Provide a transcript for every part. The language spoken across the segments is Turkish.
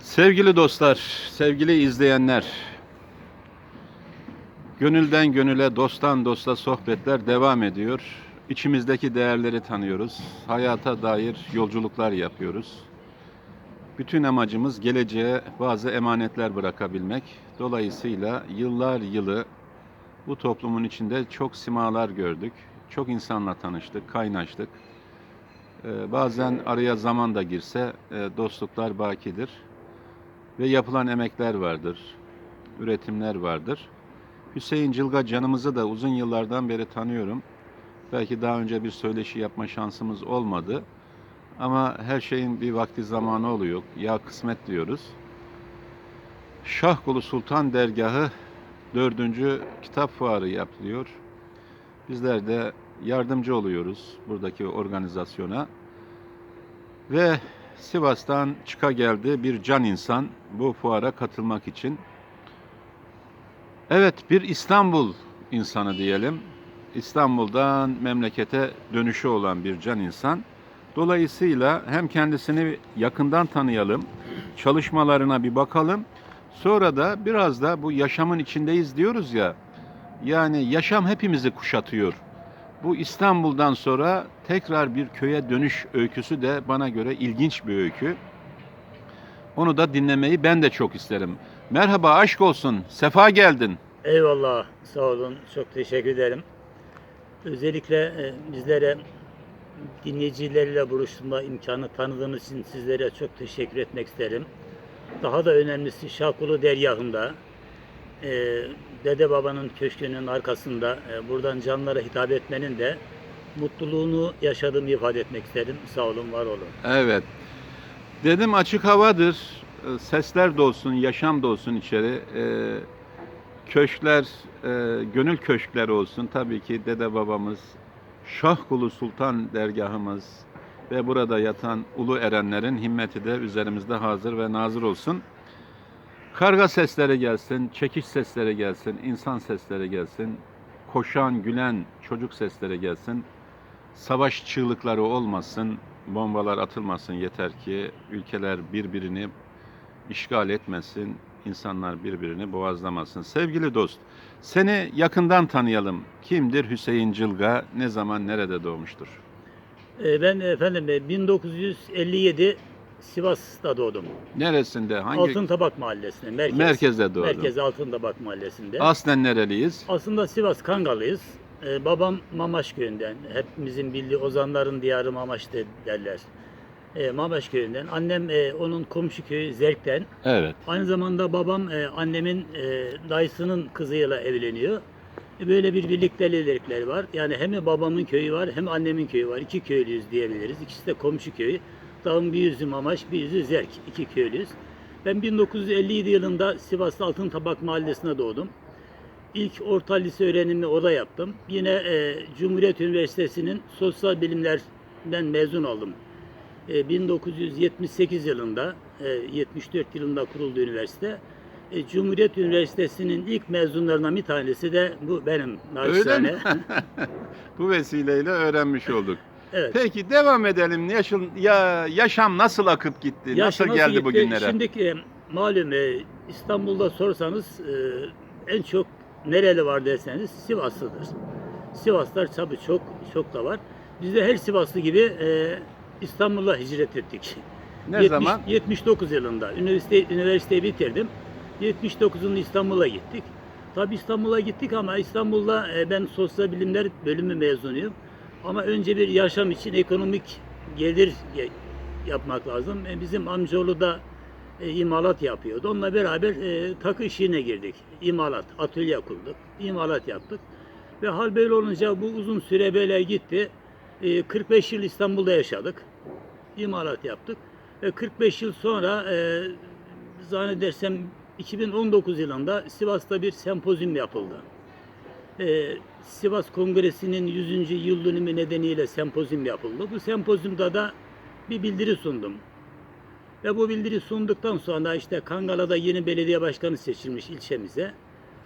Sevgili dostlar, sevgili izleyenler, gönülden gönüle, dosttan dosta sohbetler devam ediyor. İçimizdeki değerleri tanıyoruz, hayata dair yolculuklar yapıyoruz. Bütün amacımız geleceğe bazı emanetler bırakabilmek. Dolayısıyla yıllar yılı bu toplumun içinde çok simalar gördük, çok insanla tanıştık, kaynaştık. Ee, bazen araya zaman da girse e, dostluklar bakidir ve yapılan emekler vardır, üretimler vardır. Hüseyin Cılga canımızı da uzun yıllardan beri tanıyorum. Belki daha önce bir söyleşi yapma şansımız olmadı. Ama her şeyin bir vakti zamanı oluyor. Ya kısmet diyoruz. Şahkulu Sultan Dergahı 4. kitap fuarı yapılıyor. Bizler de yardımcı oluyoruz buradaki organizasyona. Ve Sivas'tan çıka geldi bir can insan bu fuara katılmak için. Evet bir İstanbul insanı diyelim. İstanbul'dan memlekete dönüşü olan bir can insan. Dolayısıyla hem kendisini yakından tanıyalım, çalışmalarına bir bakalım. Sonra da biraz da bu yaşamın içindeyiz diyoruz ya. Yani yaşam hepimizi kuşatıyor. Bu İstanbul'dan sonra tekrar bir köye dönüş öyküsü de bana göre ilginç bir öykü. Onu da dinlemeyi ben de çok isterim. Merhaba, aşk olsun. Sefa geldin. Eyvallah, sağ olun. Çok teşekkür ederim. Özellikle e, bizlere dinleyicilerle buluşturma imkanı tanıdığınız için sizlere çok teşekkür etmek isterim. Daha da önemlisi Şakulu Dergahı'nda e, Dede Baba'nın köşkünün arkasında e, buradan canlara hitap etmenin de mutluluğunu yaşadığımı ifade etmek isterim. Sağ olun, var olun. Evet. Dedim açık havadır. e, Sesler de olsun, yaşam da olsun içeri. E, köşkler, gönül köşkleri olsun. Tabii ki dede babamız, Şahkulu Sultan dergahımız ve burada yatan ulu erenlerin himmeti de üzerimizde hazır ve nazır olsun. Karga sesleri gelsin, çekiş sesleri gelsin, insan sesleri gelsin, koşan, gülen çocuk sesleri gelsin. Savaş çığlıkları olmasın, bombalar atılmasın yeter ki ülkeler birbirini işgal etmesin, insanlar birbirini boğazlamasın. Sevgili dost, seni yakından tanıyalım. Kimdir Hüseyin Cılga? Ne zaman, nerede doğmuştur? E, ben efendim e, 1957 Sivas'ta doğdum. Neresinde? Hangi? Altın Tabak Mahallesi'nde. Merkez. Merkezde doğdun. Merkez Altın Tabak Mahallesi'nde. Aslen nereliyiz? Aslında Sivas Kangalıyız. Ee, babam Mamaş köyünden. Hepimizin bildiği ozanların diyarı Mamaş de- derler. Ee, Mamaş köyünden. Annem e, onun komşu köyü Zerk'ten. Evet. Aynı zamanda babam e, annemin e, dayısının kızıyla evleniyor. E, böyle bir birliktelikleri var. Yani hem babamın köyü var hem annemin köyü var. İki köylüyüz diyebiliriz. İkisi de komşu köyü. Dağın bir yüzü Mamaş, bir yüzü Zerk. İki köylüyüz. Ben 1957 yılında Sivas'ta Altın Tabak Mahallesi'ne doğdum. İlk orta lise öğrenimi orada yaptım. Yine e, Cumhuriyet Üniversitesi'nin sosyal bilimlerden mezun oldum. E, 1978 yılında, e, 74 yılında kuruldu üniversite. E, Cumhuriyet Üniversitesi'nin ilk mezunlarından bir tanesi de bu benim Öyle naçizane. mi? Bu vesileyle öğrenmiş olduk. Evet. Peki devam edelim. Yaşın, ya, yaşam nasıl akıp gitti? Yaşı nasıl geldi gitti? bugünlere? Şimdiki e, malum e, İstanbul'da sorsanız e, en çok nereli var derseniz Sivaslıdır. Sivaslar tabii çok çok da var. Biz de her Sivaslı gibi İstanbul'a hicret ettik. ne 70 zaman? 79 yılında üniversite üniversiteyi bitirdim. 79'unda İstanbul'a gittik. Tabii İstanbul'a gittik ama İstanbul'da ben sosyal bilimler bölümü mezunuyum. Ama önce bir yaşam için ekonomik gelir ge- yapmak lazım. E, bizim amcaoğlu da e, imalat yapıyordu. Onunla beraber e, takı işine girdik. İmalat, atölye kurduk. İmalat yaptık. Ve hal böyle olunca bu uzun süre böyle gitti. E, 45 yıl İstanbul'da yaşadık. İmalat yaptık. Ve 45 yıl sonra e, zannedersem 2019 yılında Sivas'ta bir sempozyum yapıldı. E, Sivas Kongresi'nin 100. yıl dönümü nedeniyle sempozyum yapıldı. Bu sempozyumda da bir bildiri sundum. Ve bu bildiri sunduktan sonra işte Kangala'da yeni belediye başkanı seçilmiş ilçemize.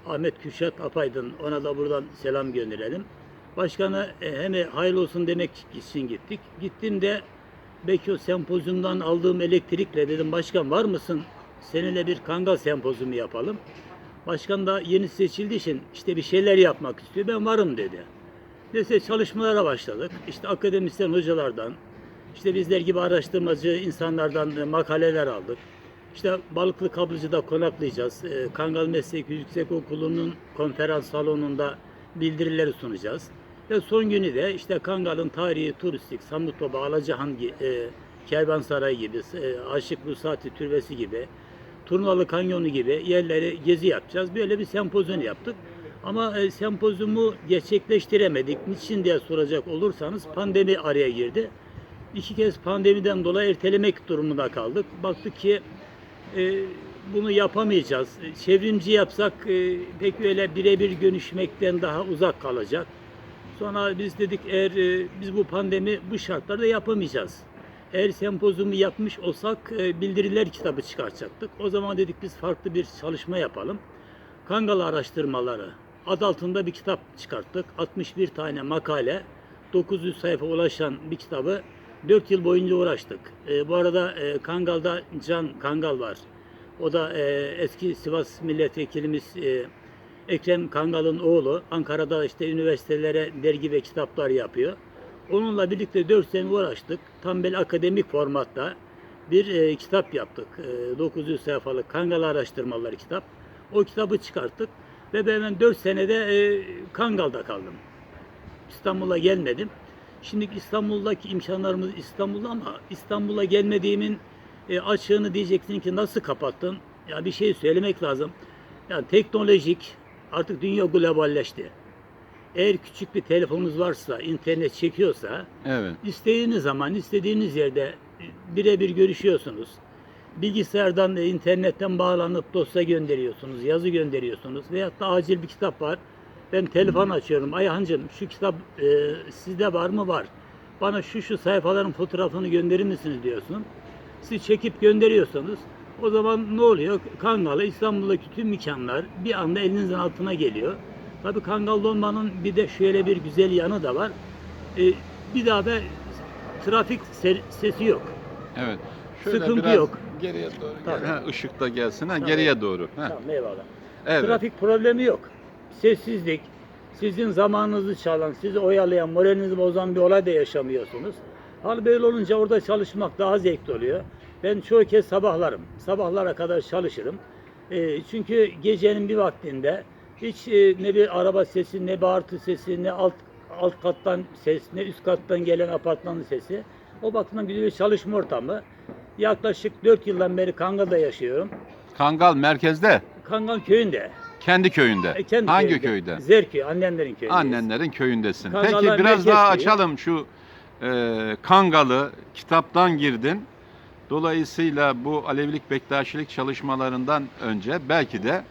Ahmet Kürşat Apaydın ona da buradan selam gönderelim. Başkanı e, hem hayırlı olsun demek için gittik. Gittiğimde belki o sempozyumdan aldığım elektrikle dedim başkan var mısın Seninle bir kangal sempozumu yapalım. Başkan da yeni seçildiği için işte bir şeyler yapmak istiyor. Ben varım dedi. Neyse çalışmalara başladık. İşte akademisyen hocalardan, işte bizler gibi araştırmacı insanlardan makaleler aldık. İşte Balıklı Kaplıcı'da konaklayacağız. E, Kangal Meslek Yüksekokulu'nun konferans salonunda bildirileri sunacağız. Ve son günü de işte Kangal'ın tarihi, turistik, Samutbaba, Alacahan, gi- e, Kervansaray gibi, e, Aşık Rusati Türbesi gibi, Turnalı Kanyonu gibi yerleri gezi yapacağız. Böyle bir sempozyum yaptık. Ama e, sempozyumu gerçekleştiremedik. Niçin diye soracak olursanız pandemi araya girdi. İki kez pandemiden dolayı ertelemek durumunda kaldık. Baktık ki e, bunu yapamayacağız. Çevrimci yapsak e, pek öyle birebir görüşmekten daha uzak kalacak. Sonra biz dedik eğer e, biz bu pandemi bu şartlarda yapamayacağız. Eğer sempozumu yapmış olsak e, bildiriler kitabı çıkartacaktık. O zaman dedik biz farklı bir çalışma yapalım. Kangal araştırmaları adı altında bir kitap çıkarttık. 61 tane makale, 900 sayfa ulaşan bir kitabı 4 yıl boyunca uğraştık. E, bu arada e, Kangal'da Can Kangal var. O da e, eski Sivas milletvekilimiz e, Ekrem Kangal'ın oğlu. Ankara'da işte üniversitelere dergi ve kitaplar yapıyor. Onunla birlikte 4 sene uğraştık. Tam böyle akademik formatta bir e, kitap yaptık. E, 900 sayfalık Kangal araştırmaları kitap. O kitabı çıkarttık ve ben hemen 4 senede e, Kangal'da kaldım. İstanbul'a gelmedim. Şimdi İstanbul'daki imkanlarımız İstanbul'da ama İstanbul'a gelmediğimin e, açığını diyeceksin ki nasıl kapattın? Ya bir şey söylemek lazım. Yani teknolojik artık dünya globalleşti. Eğer küçük bir telefonunuz varsa, internet çekiyorsa Evet. istediğiniz zaman, istediğiniz yerde e, birebir görüşüyorsunuz. Bilgisayardan, e, internetten bağlanıp dosya gönderiyorsunuz, yazı gönderiyorsunuz. Veyahut da acil bir kitap var. Ben telefon açıyorum. Ayhancığım şu kitap e, sizde var mı? Var. Bana şu şu sayfaların fotoğrafını gönderir misiniz diyorsun. Siz çekip gönderiyorsanız o zaman ne oluyor? Kangal'a İstanbul'daki tüm imkanlar bir anda elinizin altına geliyor. Tabii Kangal'da olmanın bir de şöyle bir güzel yanı da var. E, bir daha da trafik se- sesi yok. Evet. Sıkıntı biraz yok. Geriye doğru Tabii. Ha, ışık da gelsin. Ha, Tabii. geriye doğru. Ha. Tamam eyvallah. Evet. Trafik problemi yok. Sessizlik, sizin zamanınızı çalan, sizi oyalayan, moralinizi bozan bir olay da yaşamıyorsunuz. Hal böyle olunca orada çalışmak daha zevkli oluyor. Ben çoğu kez sabahlarım. Sabahlara kadar çalışırım. E, çünkü gecenin bir vaktinde hiç e, ne bir araba sesi, ne bağırtı sesi, ne alt alt kattan ses, ne üst kattan gelen apartmanın sesi. O bakımdan güzel bir çalışma ortamı. Yaklaşık 4 yıldan beri Kangal'da yaşıyorum. Kangal merkezde. Kangal köyünde. Kendi köyünde. E, kendi Hangi köyünde. köyde? Zerköy, annemlerin köyündeyiz. Annenlerin köyündesin. Kangallar Peki biraz merkez daha köyü. açalım şu e, Kangal'ı kitaptan girdin. Dolayısıyla bu Alevilik Bektaşilik çalışmalarından önce belki de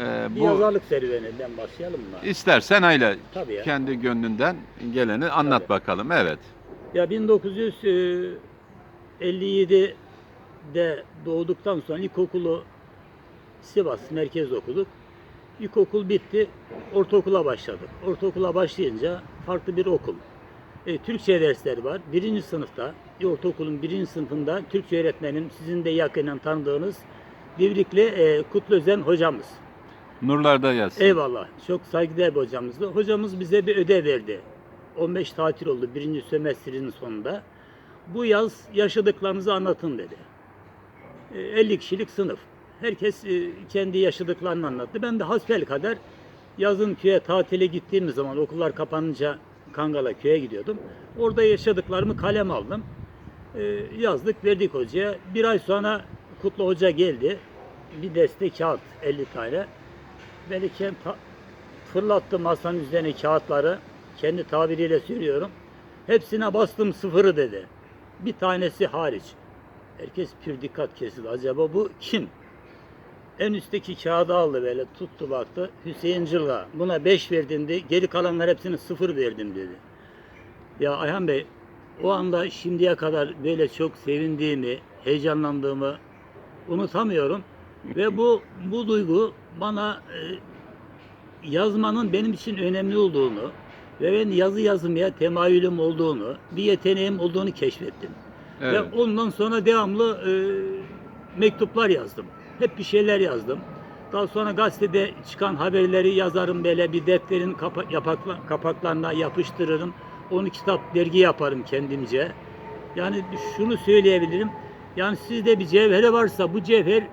e, Bir bu yazarlık serüveninden başlayalım mı? istersen öyle Tabii ya. kendi gönlünden geleni anlat Tabii. bakalım. Evet. Ya 1957'de doğduktan sonra ilkokulu Sivas merkezde okuduk. İlkokul bitti, ortaokula başladık. Ortaokula başlayınca farklı bir okul. E, Türkçe dersleri var. Birinci sınıfta, e, ortaokulun birinci sınıfında Türkçe öğretmenim, sizin de yakinen tanıdığınız Divrikli e, Kutlu Özen hocamız. Nurlarda yazsın. Eyvallah. Çok saygıdeğer bir hocamızdı. Hocamız bize bir ödev verdi. 15 tatil oldu birinci sömestrinin sonunda. Bu yaz yaşadıklarınızı anlatın dedi. E, 50 kişilik sınıf. Herkes e, kendi yaşadıklarını anlattı. Ben de hasbelkader yazın köye tatile gittiğimiz zaman okullar kapanınca Kangal'a köye gidiyordum. Orada yaşadıklarımı kalem aldım. E, yazdık verdik hocaya. Bir ay sonra Kutlu Hoca geldi. Bir deste kağıt 50 tane. Beni fırlattı masanın üzerine kağıtları. Kendi tabiriyle söylüyorum. Hepsine bastım sıfırı dedi. Bir tanesi hariç. Herkes pür dikkat kesildi. Acaba bu kim? En üstteki kağıdı aldı böyle tuttu baktı. Hüseyin Cılga. Buna 5 verdin dedi. Geri kalanlar hepsini sıfır verdim dedi. Ya Ayhan Bey o anda şimdiye kadar böyle çok sevindiğimi, heyecanlandığımı unutamıyorum. Ve bu bu duygu bana e, yazmanın benim için önemli olduğunu ve ben yazı yazmaya temayülüm olduğunu, bir yeteneğim olduğunu keşfettim. Evet. Ve ondan sonra devamlı e, mektuplar yazdım. Hep bir şeyler yazdım. Daha sonra gazetede çıkan haberleri yazarım böyle bir defterin kapa- yapakla- kapaklarına yapıştırırım. Onu kitap, dergi yaparım kendimce. Yani şunu söyleyebilirim. Yani sizde bir cevhere varsa bu cevher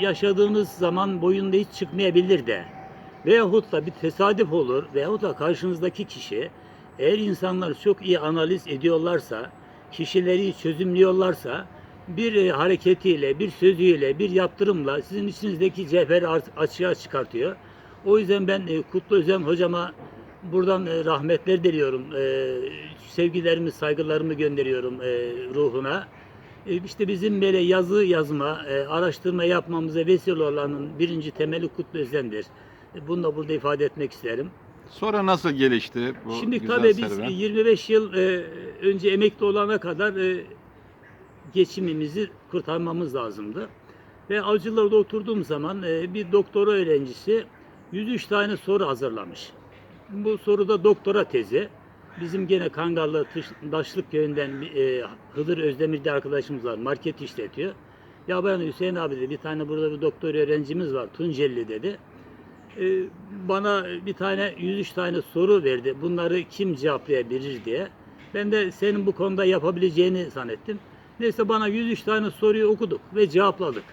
yaşadığınız zaman boyunda hiç çıkmayabilir de. Veyahut da bir tesadüf olur veyahut da karşınızdaki kişi eğer insanlar çok iyi analiz ediyorlarsa, kişileri çözümlüyorlarsa bir e, hareketiyle, bir sözüyle, bir yaptırımla sizin içinizdeki cevheri açığa çıkartıyor. O yüzden ben e, Kutlu Özen hocama buradan e, rahmetler diliyorum. Sevgilerimi, saygılarımı gönderiyorum ruhuna. E, işte bizim böyle yazı yazma, e, araştırma yapmamıza vesile olanın birinci temeli Kutlu Özen'dir. E, Bunu da burada ifade etmek isterim. Sonra nasıl gelişti bu Şimdi güzel tabii biz serüven? 25 yıl önce emekli olana kadar geçimimizi kurtarmamız lazımdı. Ve avcılarda oturduğum zaman bir doktora öğrencisi 103 tane soru hazırlamış. Bu soruda doktora tezi. Bizim gene Kangallı Daşlık köyünden e, Hıdır Özdemir diye arkadaşımız var. Market işletiyor. Ya ben Hüseyin abi dedi bir tane burada bir doktor öğrencimiz var Tuncelli dedi. E, bana bir tane 103 tane soru verdi. Bunları kim cevaplayabilir diye. Ben de senin bu konuda yapabileceğini zannettim. Neyse bana 103 tane soruyu okuduk ve cevapladık.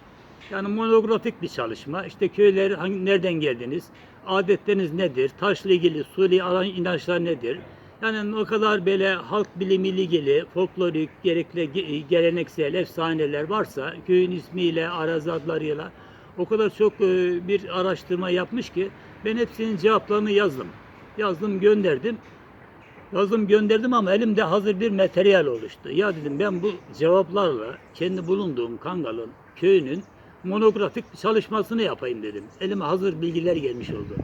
Yani monografik bir çalışma. İşte köyler hangi, nereden geldiniz? Adetleriniz nedir? Taşla ilgili, suli alan inançlar nedir? Yani o kadar böyle halk bilimiyle ilgili folklorik, gerekli ge- geleneksel efsaneler varsa köyün ismiyle, arazi adlarıyla o kadar çok e, bir araştırma yapmış ki ben hepsinin cevaplarını yazdım. Yazdım, gönderdim. Yazdım gönderdim ama elimde hazır bir materyal oluştu. Ya dedim ben bu cevaplarla kendi bulunduğum Kangal'ın köyünün monografik çalışmasını yapayım dedim. Elime hazır bilgiler gelmiş oldu.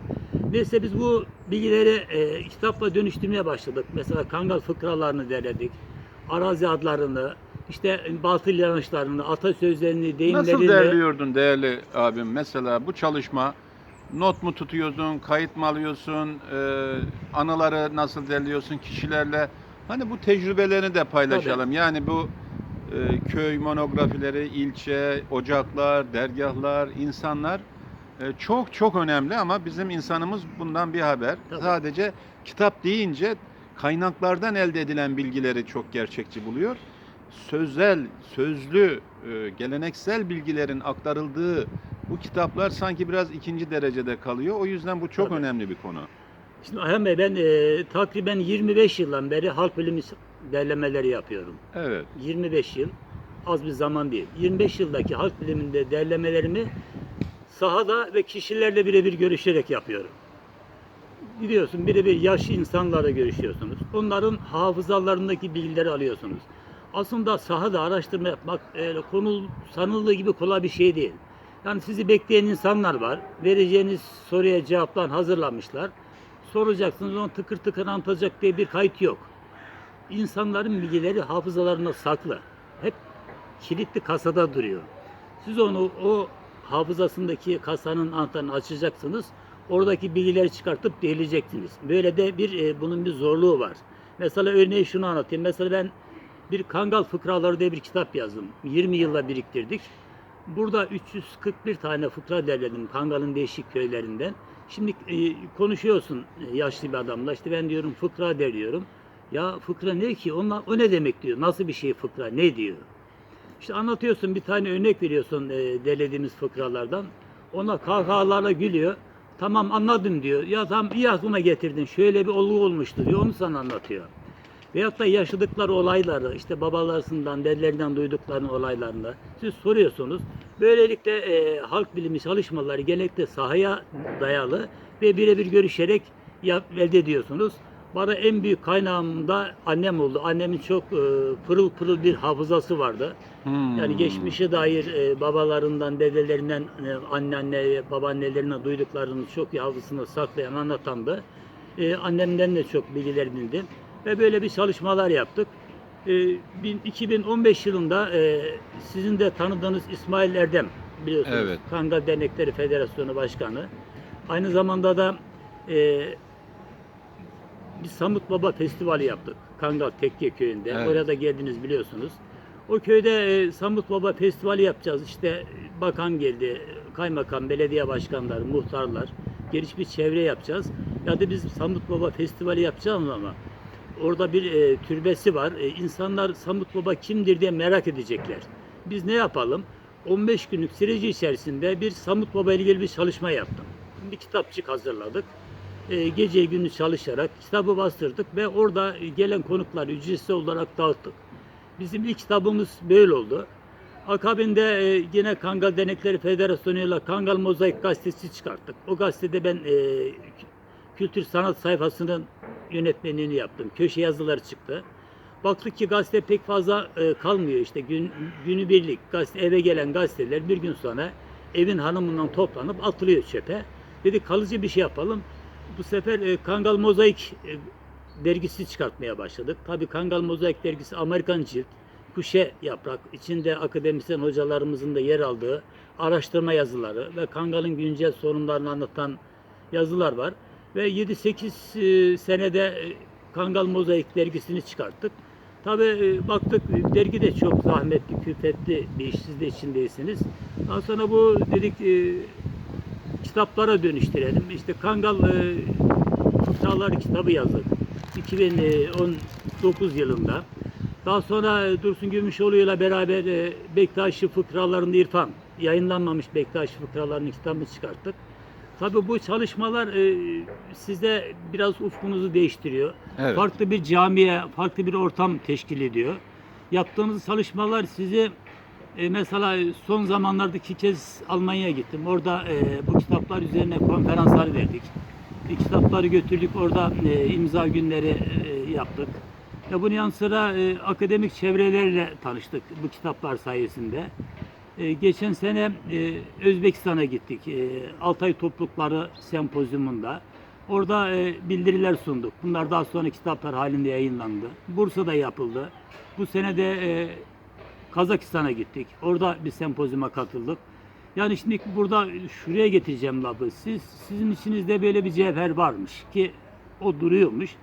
Neyse biz bu bilgileri e, kitapla dönüştürmeye başladık. Mesela Kangal fıkralarını derledik. Arazi adlarını, işte batıl yanlışlarını, atasözlerini, deyimlerini. Nasıl derliyordun değerli abim? Mesela bu çalışma not mu tutuyorsun, kayıt mı alıyorsun, e, anıları nasıl derliyorsun kişilerle? Hani bu tecrübelerini de paylaşalım. Yani bu e, köy monografileri, ilçe, ocaklar, dergahlar, insanlar çok çok önemli ama bizim insanımız bundan bir haber. Tabii. Sadece kitap deyince kaynaklardan elde edilen bilgileri çok gerçekçi buluyor. Sözel, sözlü, e, geleneksel bilgilerin aktarıldığı bu kitaplar sanki biraz ikinci derecede kalıyor. O yüzden bu çok Tabii. önemli bir konu. Şimdi Ayhan Bey ben e, takriben 25 yıldan beri halk bilimi derlemeleri yapıyorum. Evet. 25 yıl az bir zaman değil. 25 yıldaki halk biliminde derlemelerimi sahada ve kişilerle birebir görüşerek yapıyorum. Biliyorsun birebir yaş insanlarla görüşüyorsunuz. Onların hafızalarındaki bilgileri alıyorsunuz. Aslında sahada araştırma yapmak öyle konu sanıldığı gibi kolay bir şey değil. Yani sizi bekleyen insanlar var. Vereceğiniz soruya cevaplar hazırlamışlar. Soracaksınız onu tıkır tıkır anlatacak diye bir kayıt yok. İnsanların bilgileri hafızalarında saklı. Hep kilitli kasada duruyor. Siz onu o hafızasındaki kasanın anahtarını açacaksınız. Oradaki bilgileri çıkartıp deleyeceksiniz. Böyle de bir e, bunun bir zorluğu var. Mesela örneğin şunu anlatayım. Mesela ben bir Kangal Fıkraları diye bir kitap yazdım. 20 yılla biriktirdik. Burada 341 tane fıkra derledim Kangal'ın değişik köylerinden. Şimdi e, konuşuyorsun e, yaşlı bir adamla. İşte ben diyorum fıkra derliyorum. Ya fıkra ne ki? Onlar, o ne demek diyor. Nasıl bir şey fıkra? Ne diyor? İşte anlatıyorsun bir tane örnek veriyorsun e, derlediğimiz fıkralardan. Ona kahkahalarla gülüyor. Tamam anladım diyor. Ya tamam iyi aklıma getirdin. Şöyle bir olgu olmuştu diyor. Onu sana anlatıyor. Veyahut da yaşadıkları olayları, işte babalarından, dedilerinden duyduklarını olaylarını siz soruyorsunuz. Böylelikle e, halk bilimi çalışmaları genellikle sahaya dayalı ve birebir görüşerek yap, elde ediyorsunuz. Bana en büyük kaynağım da annem oldu. Annemin çok e, pırıl pırıl bir hafızası vardı. Hmm. Yani geçmişe dair e, babalarından, dedelerinden, e, anneanne babaannelerinden duyduklarını çok iyi hafızasında saklayan, anlatandı. E, annemden de çok bilgiler edindim. Ve böyle bir çalışmalar yaptık. E, bin- 2015 yılında e, sizin de tanıdığınız İsmail Erdem biliyorsunuz. Evet. Kangal Dernekleri Federasyonu Başkanı. Aynı zamanda da e, bir Samut Baba Festivali yaptık. Kangal Tekke Köyü'nde. Evet. Oraya da geldiniz biliyorsunuz. O köyde e, Samut Baba Festivali yapacağız. İşte bakan geldi, kaymakam, belediye başkanları, muhtarlar. Geniş bir çevre yapacağız. Ya da biz Samut Baba Festivali yapacağız ama orada bir e, türbesi var. E, insanlar Samut Baba kimdir diye merak edecekler. Biz ne yapalım? 15 günlük süreci içerisinde bir Samut Baba ile ilgili bir çalışma yaptım. Bir kitapçık hazırladık. E, gece gündüz çalışarak kitabı bastırdık ve orada gelen konukları ücretsiz olarak dağıttık. Bizim ilk kitabımız böyle oldu. Akabinde e, yine Kangal Denekleri Federasyonu'yla Kangal Mozaik gazetesi çıkarttık. O gazetede ben e, kü- kültür sanat sayfasının yönetmenliğini yaptım. Köşe yazıları çıktı. Baktık ki gazete pek fazla e, kalmıyor işte gün günübirlik gazete eve gelen gazeteler bir gün sonra evin hanımından toplanıp atılıyor çöpe. Dedik kalıcı bir şey yapalım. Bu sefer e, Kangal Mozaik e, dergisi çıkartmaya başladık. Tabii Kangal Mozaik dergisi Amerikan cilt, kuşe yaprak, içinde akademisyen hocalarımızın da yer aldığı araştırma yazıları ve Kangal'ın güncel sorunlarını anlatan yazılar var. Ve 7-8 e, senede e, Kangal Mozaik dergisini çıkarttık. Tabii e, baktık e, dergi de çok zahmetli, külfetli bir iş, siz de içindeysiniz. Daha sonra bu dedik e, kitaplara dönüştürelim. İşte Kangal e, Fıkralar kitabı yazdık. 2019 yılında. Daha sonra e, Dursun Gümüşoğlu ile beraber e, Bektaşi Fıkralarında İrfan yayınlanmamış Bektaşi Fıkralarının kitabını çıkarttık. Tabii bu çalışmalar e, sizde biraz ufkunuzu değiştiriyor. Evet. Farklı bir camiye, farklı bir ortam teşkil ediyor. Yaptığımız çalışmalar sizi e, mesela son zamanlarda iki kez Almanya'ya gittim. Orada e, bu kitaplar üzerine konferanslar verdik. E, kitapları götürdük, orada e, imza günleri e, yaptık. Ve bunun yanı sıra e, akademik çevrelerle tanıştık bu kitaplar sayesinde. E, geçen sene e, Özbekistan'a gittik. E, Altay Toplulukları Sempozyumunda. Orada e, bildiriler sunduk. Bunlar daha sonra kitaplar halinde yayınlandı. Bursa'da yapıldı. Bu sene de e, Kazakistan'a gittik. Orada bir sempozyuma katıldık. Yani şimdi burada şuraya getireceğim lafı. Siz sizin içinizde böyle bir cevher varmış ki o duruyormuş.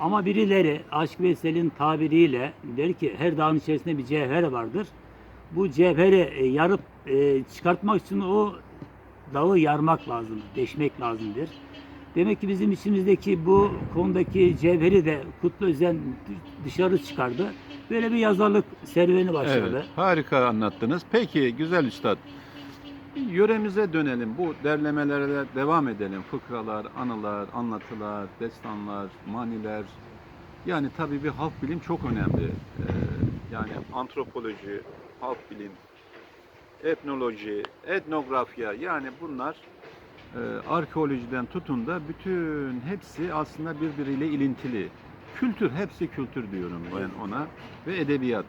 Ama birileri Aşk Veysel'in tabiriyle der ki her dağın içerisinde bir cevher vardır. Bu cevheri e, yarıp e, çıkartmak için o dağı yarmak lazım, deşmek lazımdır. Demek ki bizim içimizdeki bu konudaki cevheri de Kutlu Özen dışarı çıkardı. Böyle bir yazarlık serüveni başladı. Evet, harika anlattınız. Peki, güzel üstad. Yöremize dönelim. Bu derlemelere devam edelim. Fıkralar, anılar, anlatılar, destanlar, maniler. Yani tabii bir halk bilim çok önemli. Ee, yani antropoloji, halk bilim, etnoloji, etnografya yani bunlar arkeolojiden tutun da bütün hepsi aslında birbiriyle ilintili. Kültür, hepsi kültür diyorum ben ona ve edebiyat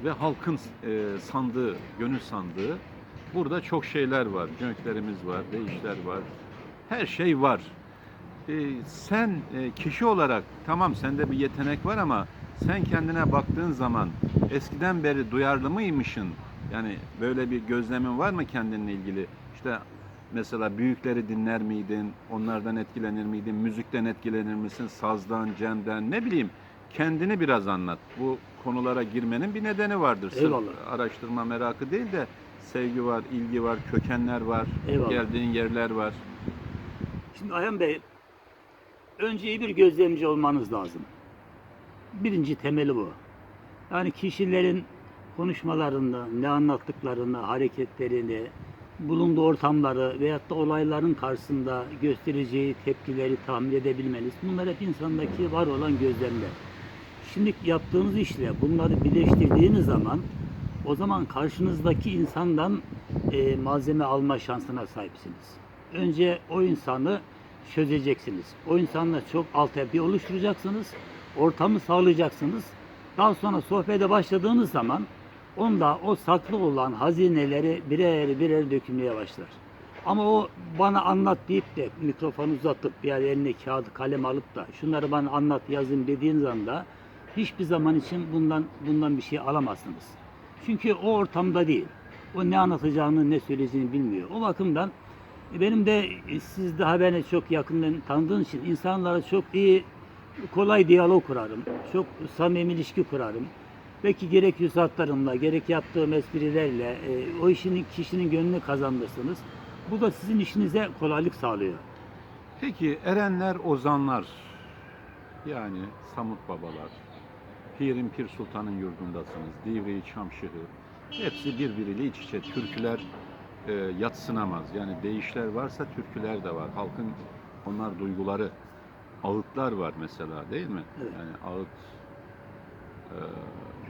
ve halkın e, sandığı, gönül sandığı. Burada çok şeyler var, göklerimiz var, değişler var, her şey var. E, sen e, kişi olarak tamam sende bir yetenek var ama sen kendine baktığın zaman eskiden beri duyarlı mıymışsın? Yani böyle bir gözlemin var mı kendinle ilgili? İşte mesela büyükleri dinler miydin? Onlardan etkilenir miydin? Müzikten etkilenir misin? Sazdan, cemden ne bileyim. Kendini biraz anlat. Bu konulara girmenin bir nedeni vardır. Sırf Eyvallah. araştırma merakı değil de sevgi var, ilgi var, kökenler var, Eyvallah. geldiğin yerler var. Şimdi Ayhan Bey, önce iyi bir gözlemci olmanız lazım. Birinci temeli bu. Yani kişilerin konuşmalarında, ne anlattıklarını, hareketlerini, bulunduğu ortamları veyahut da olayların karşısında göstereceği tepkileri tahmin edebilmeniz. Bunlar hep insandaki var olan gözlemler. Şimdi yaptığınız işle bunları birleştirdiğiniz zaman o zaman karşınızdaki insandan e, malzeme alma şansına sahipsiniz. Önce o insanı çözeceksiniz. O insanla çok altyapı oluşturacaksınız. Ortamı sağlayacaksınız. Daha sonra sohbete başladığınız zaman onda o saklı olan hazineleri birer birer dökülmeye başlar. Ama o bana anlat deyip de mikrofonu uzatıp yer eline kağıdı kalem alıp da şunları bana anlat yazın dediğiniz anda hiçbir zaman için bundan bundan bir şey alamazsınız. Çünkü o ortamda değil. O ne anlatacağını ne söyleyeceğini bilmiyor. O bakımdan e, benim de e, siz daha beni çok yakından tanıdığınız için insanlara çok iyi kolay diyalog kurarım. Çok samimi ilişki kurarım. Belki gerek yüz hatlarımla, gerek yaptığım esprilerle e, o işinin kişinin gönlünü kazandırsınız. Bu da sizin işinize kolaylık sağlıyor. Peki erenler, ozanlar yani Samut babalar, Pirin Pir Sultan'ın yurdundasınız, Divri-i Çamşıhı hepsi birbiriyle iç içe. Türküler e, yatsınamaz. Yani değişler varsa türküler de var. Halkın onlar duyguları, ağıtlar var mesela değil mi? Evet. Yani ağıt e,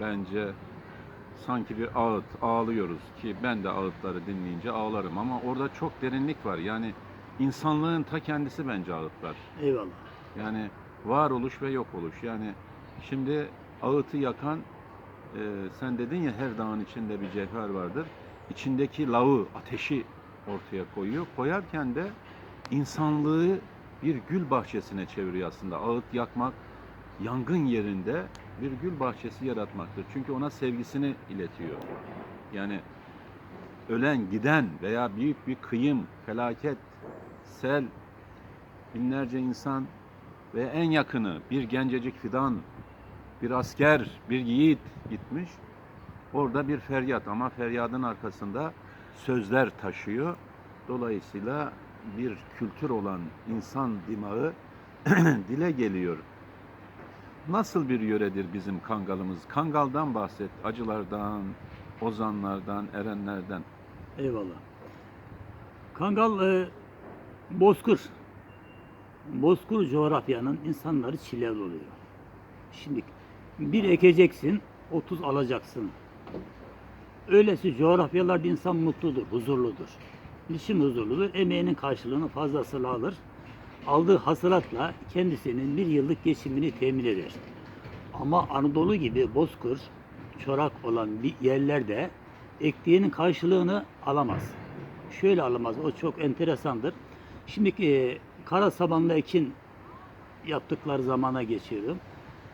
bence sanki bir ağıt ağlıyoruz ki ben de ağıtları dinleyince ağlarım ama orada çok derinlik var. Yani insanlığın ta kendisi bence ağıtlar. Eyvallah. Yani varoluş ve yok oluş. Yani şimdi ağıtı yakan e, sen dedin ya her dağın içinde bir cevher vardır. İçindeki lağı, ateşi ortaya koyuyor. Koyarken de insanlığı bir gül bahçesine çeviriyor aslında. Ağıt yakmak yangın yerinde bir gül bahçesi yaratmaktır. Çünkü ona sevgisini iletiyor. Yani ölen, giden veya büyük bir kıyım, felaket, sel, binlerce insan ve en yakını bir gencecik fidan, bir asker, bir yiğit gitmiş. Orada bir feryat ama feryadın arkasında sözler taşıyor. Dolayısıyla bir kültür olan insan dimağı dile geliyor. Nasıl bir yöredir bizim Kangalımız? Kangal'dan bahset, acılardan, ozanlardan, erenlerden. Eyvallah. Kangal e, bozkır. Bozkır coğrafyanın insanları çileli oluyor. Şimdi bir ekeceksin, 30 alacaksın. Öylesi coğrafyalarda insan mutludur, huzurludur. Niçin huzurludur? Emeğinin karşılığını fazlasıyla alır. Aldığı hasılatla kendisinin bir yıllık geçimini temin eder. Ama Anadolu gibi bozkır, çorak olan bir yerlerde ektiğinin karşılığını alamaz. Şöyle alamaz, o çok enteresandır. Şimdi e, kara sabanla ekin yaptıkları zamana geçiyorum.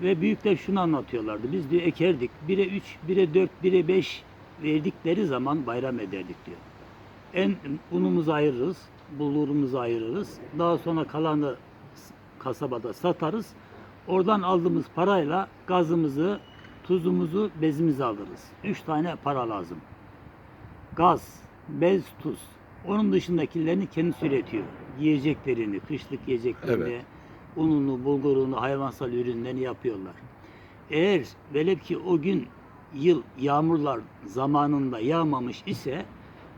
Ve büyükler şunu anlatıyorlardı. Biz diyor ekerdik. 1'e 3, 1'e 4, 1'e 5 verdikleri zaman bayram ederdik diyor. En unumuzu ayırırız, bulurumuzu ayırırız. Daha sonra kalanı kasabada satarız. Oradan aldığımız parayla gazımızı, tuzumuzu, bezimizi alırız. Üç tane para lazım. Gaz, bez, tuz. Onun dışındakilerini kendisi üretiyor. Yiyeceklerini, kışlık yiyeceklerini, Evet. ununu, bulgurunu, hayvansal ürünlerini yapıyorlar. Eğer velev ki o gün yıl yağmurlar zamanında yağmamış ise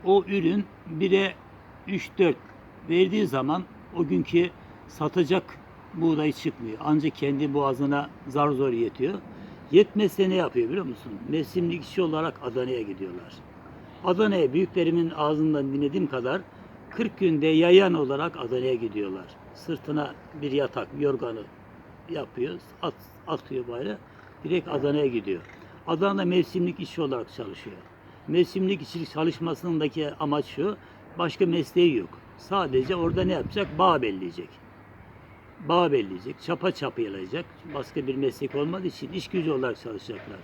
o ürün 1'e 3-4 verdiği zaman o günkü satacak buğday çıkmıyor. Ancak kendi boğazına zar zor yetiyor. Yetmezse ne yapıyor biliyor musun? Mevsimlik işçi olarak Adana'ya gidiyorlar. Adana'ya büyüklerimin ağzından dinlediğim kadar 40 günde yayan olarak Adana'ya gidiyorlar. Sırtına bir yatak, yorganı yapıyor, at, atıyor böyle. Direkt Adana'ya gidiyor. Adana'da mevsimlik işçi olarak çalışıyor. Mevsimlik işçi çalışmasındaki amaç şu, başka mesleği yok. Sadece orada ne yapacak? Bağ belleyecek. Bağ belleyecek, çapa çapayacak. Başka bir meslek olmadığı için iş gücü olarak çalışacaklar.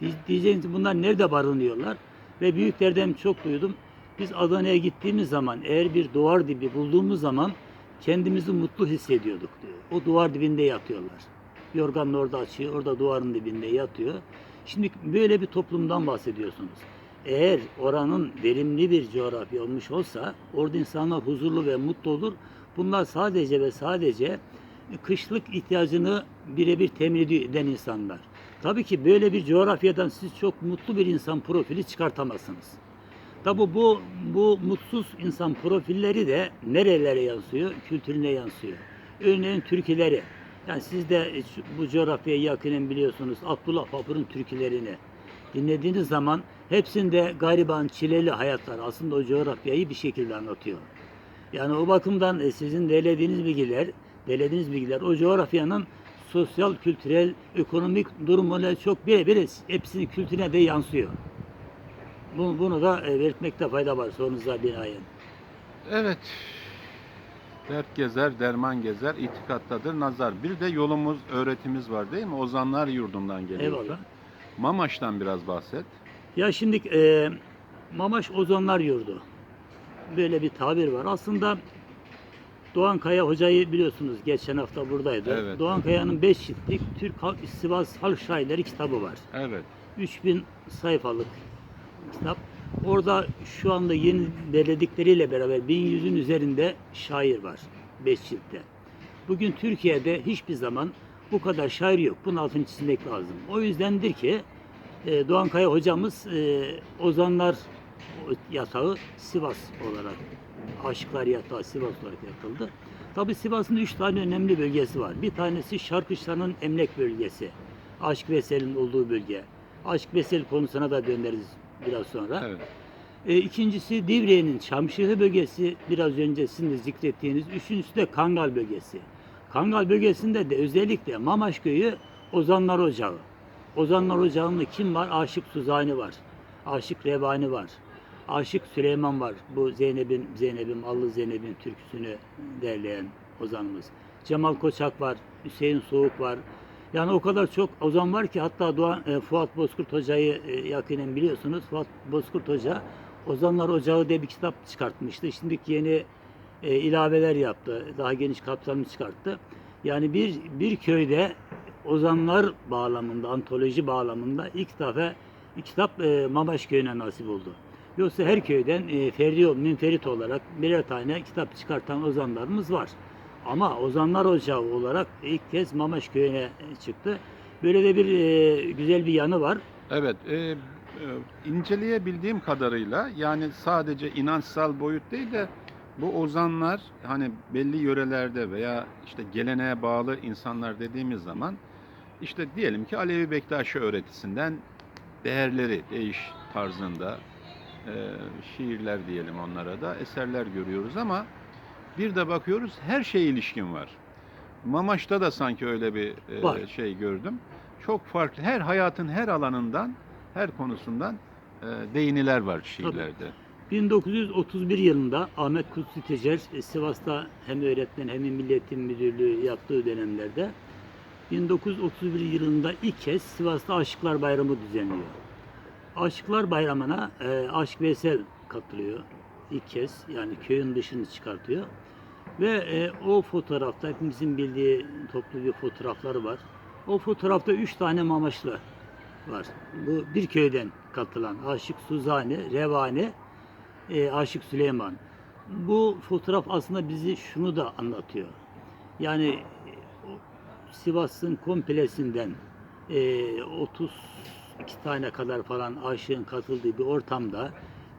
Diye- Diyeceğiniz bunlar nerede barınıyorlar? Ve büyüklerden çok duydum. Biz Adana'ya gittiğimiz zaman eğer bir duvar dibi bulduğumuz zaman kendimizi mutlu hissediyorduk diyor. O duvar dibinde yatıyorlar. Yorganını orada açıyor, orada duvarın dibinde yatıyor. Şimdi böyle bir toplumdan bahsediyorsunuz. Eğer oranın verimli bir coğrafya olmuş olsa orada insanlar huzurlu ve mutlu olur. Bunlar sadece ve sadece kışlık ihtiyacını birebir temin eden insanlar. Tabii ki böyle bir coğrafyadan siz çok mutlu bir insan profili çıkartamazsınız. Tabii bu bu mutsuz insan profilleri de nerelere yansıyor? Kültürüne yansıyor. Örneğin türküleri. Yani siz de bu coğrafyaya yakinen biliyorsunuz Abdullah Papur'un türkülerini dinlediğiniz zaman hepsinde gariban, çileli hayatlar aslında o coğrafyayı bir şekilde anlatıyor. Yani o bakımdan e, sizin delediğiniz bilgiler, delediğiniz bilgiler o coğrafyanın sosyal, kültürel, ekonomik durumuyla çok birebir hepsinin kültürüne de yansıyor. Bunu, bunu da e, belirtmekte fayda var sorunuza binaen. Evet. Dert gezer, derman gezer, itikattadır nazar. Bir de yolumuz, öğretimiz var değil mi? Ozanlar yurdundan geliyor. Eyvallah. Mamaş'tan biraz bahset. Ya şimdi e, Mamaş Ozanlar Yurdu. Böyle bir tabir var. Aslında Doğan Kaya hocayı biliyorsunuz geçen hafta buradaydı. Evet. Doğan Kaya'nın 5 ciltlik Türk Halk Sivas Halk Şairleri kitabı var. Evet. 3000 sayfalık kitap. Orada şu anda yeni belirledikleriyle beraber 1100'ün üzerinde şair var 5 ciltte. Bugün Türkiye'de hiçbir zaman bu kadar şair yok. Bunun altını çizmek lazım. O yüzdendir ki e, Doğan Kaya hocamız e, Ozanlar yatağı Sivas olarak, Aşıklar Yatağı Sivas olarak yapıldı. Tabi Sivas'ın üç tane önemli bölgesi var. Bir tanesi Şarkışla'nın emlak bölgesi. Aşk Vesel'in olduğu bölge. Aşk Vesel konusuna da döneriz biraz sonra. Evet. E, ikincisi Divriğe'nin Çamşıhı bölgesi, biraz önce sizin de zikrettiğiniz. Üçüncüsü de Kangal bölgesi. Kangal bölgesinde de özellikle Mamaş Köyü Ozanlar Ocağı. Ozanlar Ocağı'nda kim var? Aşık Suzani var. Aşık Revani var. Aşık Süleyman var. Bu Zeynep'in, Zeynep'in, Allı Zeynep'in türküsünü derleyen ozanımız. Cemal Koçak var. Hüseyin Soğuk var. Yani o kadar çok ozan var ki hatta Doğan, e, Fuat Bozkurt Hoca'yı e, yakinen biliyorsunuz. Fuat Bozkurt Hoca Ozanlar Ocağı diye bir kitap çıkartmıştı. Şimdiki yeni e, ilaveler yaptı. Daha geniş kapsamlı çıkarttı. Yani bir bir köyde ozanlar bağlamında, antoloji bağlamında ilk defa kitap e, Mamaş köyüne nasip oldu. Yoksa her köyden e, ferdi, münferit olarak birer tane kitap çıkartan ozanlarımız var. Ama Ozanlar Ocağı olarak ilk kez Mamaş köyüne çıktı. Böyle de bir e, güzel bir yanı var. Evet, e, e, inceleyebildiğim kadarıyla yani sadece inançsal boyut değil de bu ozanlar hani belli yörelerde veya işte geleneğe bağlı insanlar dediğimiz zaman işte diyelim ki Alevi Bektaşi öğretisinden değerleri değiş tarzında e, şiirler diyelim onlara da eserler görüyoruz ama bir de bakıyoruz her şeye ilişkin var. Mamaş'ta da sanki öyle bir e, Var. şey gördüm. Çok farklı her hayatın her alanından her konusundan e, değiniler var şiirlerde. 1931 yılında Ahmet Kutsi Tecer e, Sivas'ta hem öğretmen hem milletin müdürlüğü yaptığı dönemlerde 1931 yılında ilk kez Sivas'ta Aşıklar Bayramı düzenliyor. Aşıklar Bayramı'na e, Aşk Veysel katılıyor ilk kez yani köyün dışını çıkartıyor. Ve e, o fotoğrafta hepimizin bildiği toplu bir fotoğrafları var. O fotoğrafta üç tane mamaşlı var. Bu bir köyden katılan Aşık Suzani, Revani, e, Aşık Süleyman. Bu fotoğraf aslında bizi şunu da anlatıyor. Yani e, Sivas'ın komplesinden e, 32 tane kadar falan aşığın katıldığı bir ortamda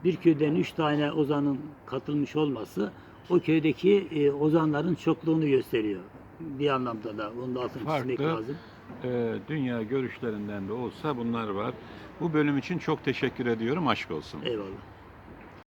bir köyden üç tane ozanın katılmış olması o köydeki e, ozanların çokluğunu gösteriyor. Bir anlamda da onun da altını çizmek lazım. E, dünya görüşlerinden de olsa bunlar var. Bu bölüm için çok teşekkür ediyorum. Aşk olsun. Eyvallah.